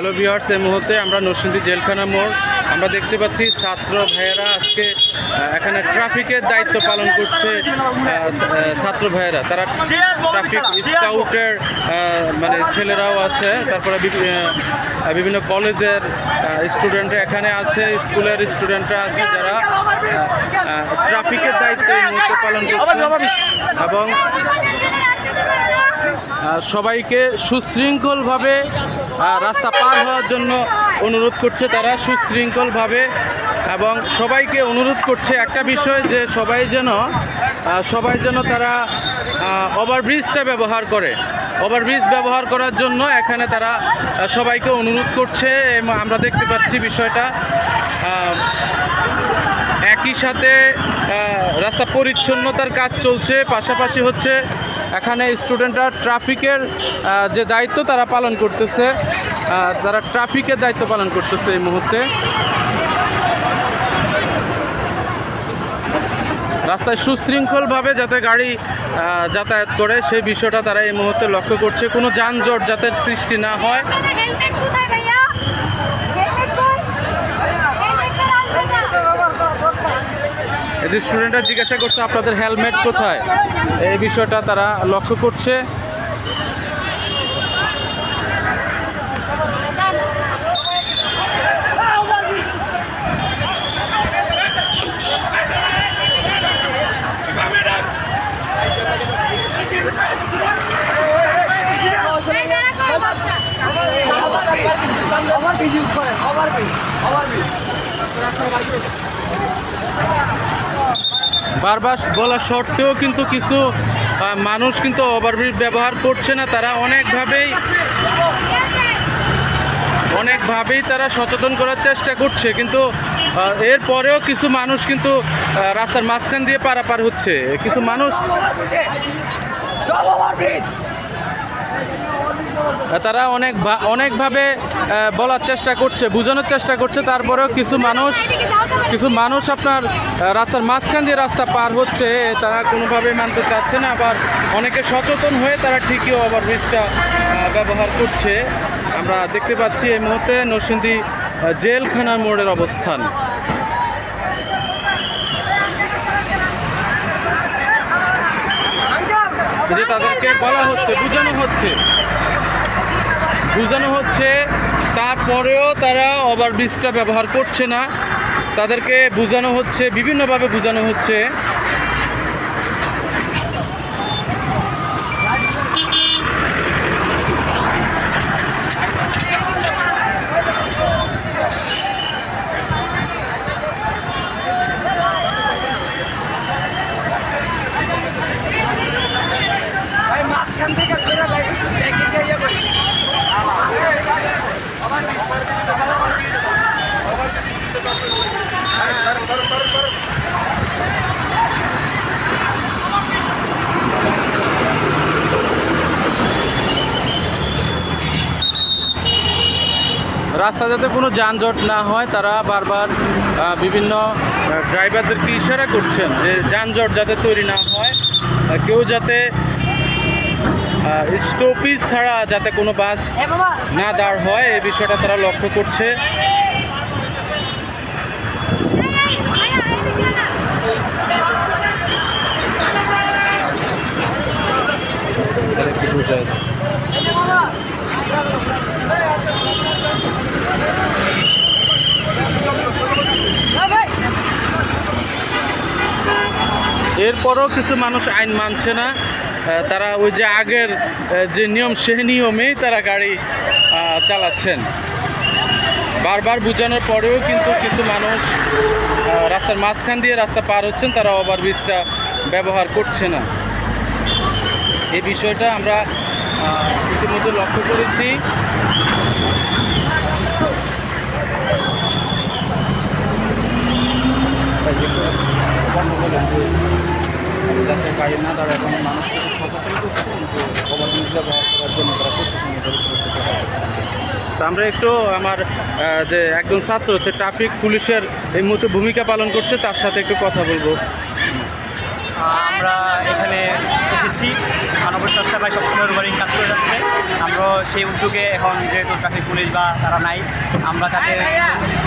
Hello বিহার্স এই মুহূর্তে আমরা নরসিংদী জেলখানা মোড়। আমরা দেখতে পাচ্ছি ছাত্র ভাইয়েরা আজকে এখানে ট্রাফিকের দায়িত্ব পালন করছে ছাত্র ভাইয়েরা। তারা ট্রাফিক স্কাউটের মানে ছেলেরাও আছে, তারপরে বিভিন্ন কলেজের স্টুডেন্টরা এখানে আছে, স্কুলের স্টুডেন্টরা আছে যারা ট্রাফিকের দায়িত্ব পালন করছে। এবং সবাইকে সুশৃঙ্খলভাবে রাস্তা পার হওয়ার জন্য অনুরোধ করছে তারা সুশৃঙ্খলভাবে এবং সবাইকে অনুরোধ করছে একটা বিষয় যে সবাই যেন সবাই যেন তারা ওভারব্রিজটা ব্যবহার করে। ওভারব্রিজ ব্যবহার করার জন্য এখানে তারা সবাইকে অনুরোধ করছে আমরা দেখতে পাচ্ছি বিষয়টা একই সাথে রাস্তা পরিচ্ছন্নতার কাজ চলছে। পাশাপাশি হচ্ছে এখানে স্টুডেন্টরা ট্রাফিকের যে দায়িত্ব তারা পালন করতেছে। তারা ট্রাফিকের দায়িত্ব পালন করতেছে এই মুহূর্তে। রাস্তায় সুশৃঙ্খলভাবে যাতে গাড়ি যাতায়াত করে, সেই বিষয়টা তারা এই মুহূর্তে লক্ষ্য করছে। কোনো যানজট যাতে সৃষ্টি না হয়। যে স্টুডেন্টরা জিজ্ঞাসা করছে, আপনাদের হেলমেট কোথায়? এই বিষয়টা তারা লক্ষ্য করছে এই দাঁড়া করো বাচ্চা ওভারব্রিজ ইউজ করেন ওভারব্রিজ ওভারব্রিজ রাস্তায় গাড়ি চলছে। বারবার বলা সত্ত্বেও কিন্তু কিছু মানুষ কিন্তু ওভারব্রিজ ব্যবহার করছে না। তারা অনেকভাবেই অনেকভাবেই তারা সচেতন করার চেষ্টা করছে। কিন্তু আহ, এরপরেও কিছু মানুষ কিন্তু রাস্তার মাঝখান দিয়ে পারাপার হচ্ছে। কিছু মানুষ তারা অনেক অনেকভাবে বলার চেষ্টা করছে বোঝানোর চেষ্টা করছে। তারপরেও কিছু মানুষ কিছু মানুষ আপনার রাস্তার মাঝখান দিয়ে রাস্তা পার হচ্ছে তারা কোনোভাবে মানতে চাচ্ছে না। আবার অনেকে সচেতন হয়ে তারা ঠিকই ওভারব্রিজটা আহ, ব্যবহার করছে। আমরা দেখতে পাচ্ছি এই মুহূর্তে নরসিংদী জেলখানার মোড়ের অবস্থান। যে তাদেরকে বলা হচ্ছে বোঝানো হচ্ছে। বোঝানো হচ্ছে তারপরেও তারা ওভারব্রিজটা ব্যবহার করছে না। তাদেরকে বোঝানো হচ্ছে বিভিন্নভাবে বোঝানো হচ্ছে। রাস্তা যাতে কোনো যানজট না হয় তারা বারবার বিভিন্ন ড্রাইভারদেরকে ইশারা করছেন যে যানজট যাতে তৈরি না হয় কেউ যাতে স্টপিজ ছাড়া যাতে কোনো বাস না দাঁড় হয় এই বিষয়টা তারা লক্ষ্য করছে তারা একটু বোঝায়। এরপরও কিছু মানুষ আইন মানছে না। তারা ওই যে আগের যে নিয়ম সেই নিয়মেই তারা গাড়ি চালাচ্ছেন। বারবার বোঝানোর পরেও কিন্তু কিছু মানুষ রাস্তার মাঝখান দিয়ে রাস্তা পার হচ্ছেন, তারা ওভারব্রিজটা ব্যবহার করছে না। এই বিষয়টা আমরা ইতিমধ্যে লক্ষ্য করেছি তাই যে বন্ধ করলেন যে যাতে গাড়ি না দাঁড়ায় কোনো মানুষকে সচেতন করছে কিন্তু ওভারব্রিজ আমরা একটু আমার যে একজন ছাত্র হচ্ছে ট্রাফিক পুলিশের এই মুহূর্তে ভূমিকা পালন করছে, তার সাথে একটু কথা বলব। আমরা এখানে এসেছি। মানবতা সেবায় সবসময় রোবারিং কাজ করে যাচ্ছে। আমরা সেই উদ্যোগে এখন যেহেতু ট্রাফিক পুলিশ বা তারা নাই, আমরা তাদের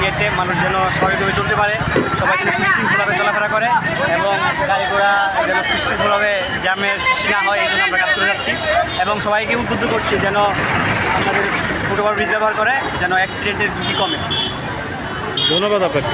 ইয়েতে মানুষ যেন স্বাভাবিকভাবে চলতে পারে সবাই যেন সুশৃঙ্খলভাবে চলাফেরা করে এবং গাড়ি ঘোড়া যেন সুশৃঙ্খলভাবে জ্যামের সৃষ্টি না হয়, এই জন্য আমরা কাজ করে যাচ্ছি। এবং সবাইকে উদ্বুদ্ধ করছি যেন আমাদের ফুটওভার ব্রিজ ব্যবহার করে যেন অ্যাক্সিডেন্টের ঝুঁকি কমে। ধন্যবাদ আপনাকে।